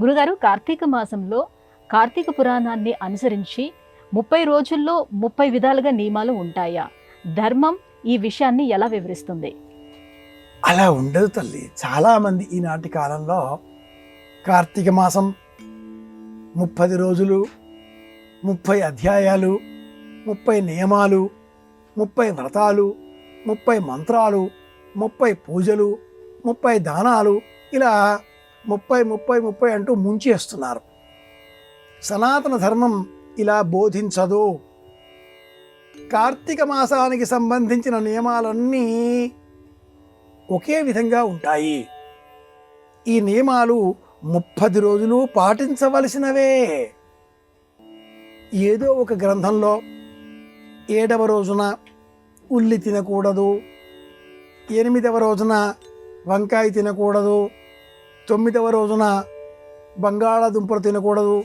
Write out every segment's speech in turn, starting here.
గురుగారు కార్తీక మాసంలో కార్తీక పురాణాన్ని అనుసరించి ముప్పై రోజుల్లో ముప్పై విధాలుగా నియమాలు ఉంటాయా? ధర్మం ఈ విషయాన్ని ఎలా వివరిస్తుంది? అలా ఉండదు తల్లి. చాలామంది ఈనాటి కాలంలో కార్తీక మాసం ముప్పది రోజులు ముప్పై అధ్యాయాలు ముప్పై నియమాలు ముప్పై వ్రతాలు ముప్పై మంత్రాలు ముప్పై పూజలు ముప్పై దానాలు ఇలా ముప్పై ముప్పై ముప్పై అంటూ ముంచేస్తున్నారు. సనాతన ధర్మం ఇలా బోధించదు. కార్తీక మాసానికి సంబంధించిన నియమాలన్నీ ఒకే విధంగా ఉంటాయి. ఈ నియమాలు ముప్పది రోజులు పాటించవలసినవే. ఏదో ఒక గ్రంథంలో ఏడవ రోజున ఉల్లి తినకూడదు ఎనిమిదవ రోజున వంకాయ తినకూడదు తొమ్మిదవ రోజున బంగాళాదుంపలు తినకూడదు.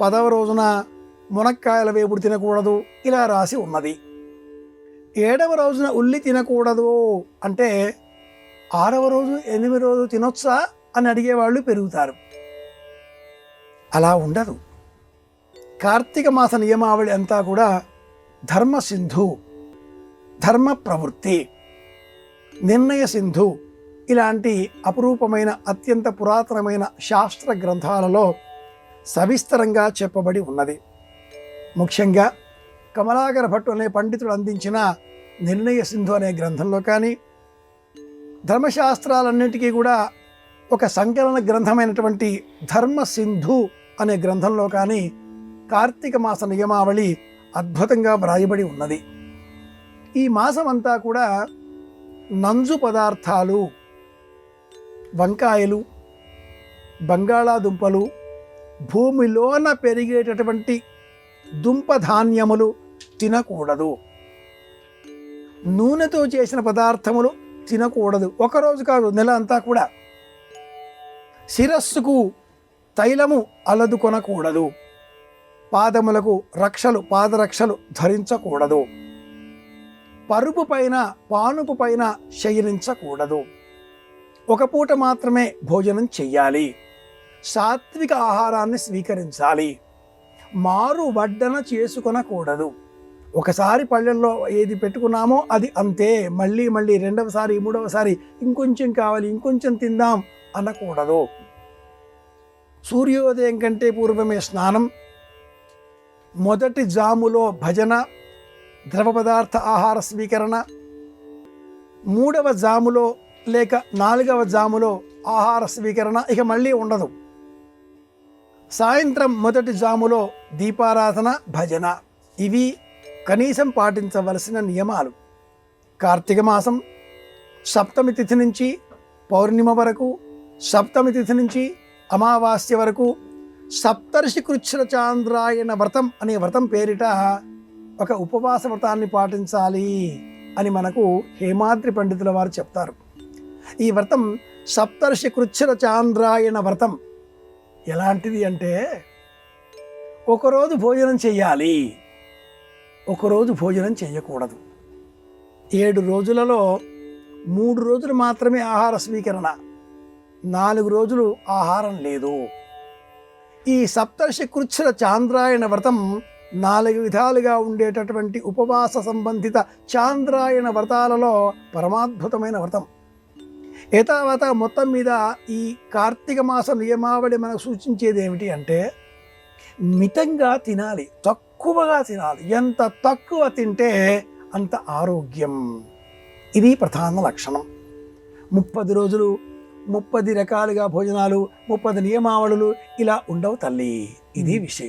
పదవ రోజున మునక్కాయల వేపుడు తినకూడదు. ఇలా రాసి ఉన్నది. ఏడవ రోజున ఉల్లి తినకూడదు అంటే ఆరవ రోజు ఎనిమిది రోజు తినొచ్చా అని అడిగేవాళ్ళు పెరుగుతారు. అలా ఉండదు. కార్తీక మాస నియమావళి అంతా కూడా ధర్మ సింధు ధర్మ ప్రవృత్తి నిర్ణయ సింధు ఇలాంటి అపురూపమైన అత్యంత పురాతనమైన శాస్త్ర గ్రంథాలలో సవిస్తరంగా చెప్పబడి ఉన్నది. ముఖ్యంగా కమలాకర భట్టు అనే పండితుడు అందించిన నిర్ణయ సింధు అనే గ్రంథంలో కానీ ధర్మశాస్త్రాలన్నింటికీ కూడా ఒక సంకలన గ్రంథమైనటువంటి ధర్మ సింధు అనే గ్రంథంలో కానీ కార్తీక మాస నియమావళి అద్భుతంగా వ్రాయబడి ఉన్నది. ఈ మాసం అంతా కూడా నంజు పదార్థాలు వంకాయలు బంగాళాదుంపలు భూమిలోన పెరిగేటటువంటి దుంప ధాన్యములు తినకూడదు. నూనెతో చేసిన పదార్థములు తినకూడదు. ఒకరోజు కాదు నెల అంతా కూడా. శిరస్సుకు తైలము అలదుకొనకూడదు పాదములకు రక్షలు పాదరక్షలు ధరించకూడదు. పరుపు పైన పానుపు పైన శయనించకూడదు. ఒక పూట మాత్రమే భోజనం చెయ్యాలి. సాత్విక ఆహారాన్ని స్వీకరించాలి. మారు వడ్డన చేసుకొనకూడదు. ఒకసారి పళ్ళెల్లో ఏది పెట్టుకున్నామో అది అంతే. మళ్ళీ మళ్ళీ రెండవసారి మూడవసారి ఇంకొంచెం కావాలి ఇంకొంచెం తిందాం అనకూడదు. సూర్యోదయం కంటే పూర్వమే స్నానం. మొదటి జాములో భజన ద్రవ పదార్థ ఆహార స్వీకరణ. మూడవ జాములో లేక నాలుగవ జాములో ఆహార స్వీకరణ ఇక మళ్ళీ ఉండదు. సాయంత్రం మొదటి జాములో దీపారాధన భజన. ఇవి కనీసం పాటించవలసిన నియమాలు. కార్తీక మాసం సప్తమి తిథి నుంచి పౌర్ణిమ వరకు సప్తమి తిథి నుంచి అమావాస్య వరకు సప్తర్షి కృచ్ఛ్ర చాంద్రాయణ వ్రతం అనే వ్రతం పేరిట ఒక ఉపవాస వ్రతాన్ని పాటించాలి అని మనకు హేమాద్రి పండితుల వారు చెప్తారు. ఈ వ్రతం సప్తర్షి కృచ్ఛర చాంద్రాయణ వ్రతం. ఎలాంటిది అంటే ఒకరోజు భోజనం చేయాలి ఒకరోజు భోజనం చేయకూడదు ఏడు రోజులలో మూడు రోజులు మాత్రమే ఆహార స్వీకరణ. నాలుగు రోజులు ఆహారం లేదు. ఈ సప్తర్షి కృచ్ఛ్ర చాంద్రాయణ వ్రతం నాలుగు విధాలుగా ఉండేటటువంటి ఉపవాస సంబంధిత చాంద్రాయణ వ్రతాలలో పరమాద్భుతమైన వ్రతం. ఏతావత మొత్తం మీద ఈ కార్తీక మాస నియమావళి మనకు సూచించేది ఏమిటి అంటే మితంగా తినాలి తక్కువగా తినాలి. ఎంత తక్కువ తింటే అంత ఆరోగ్యం. ఇది ప్రధాన లక్షణం. ముప్పది రోజులు ముప్పది రకాలుగా భోజనాలు ముప్పది నియమావళులు ఇలా ఉండవు తల్లి. ఇది విషయం.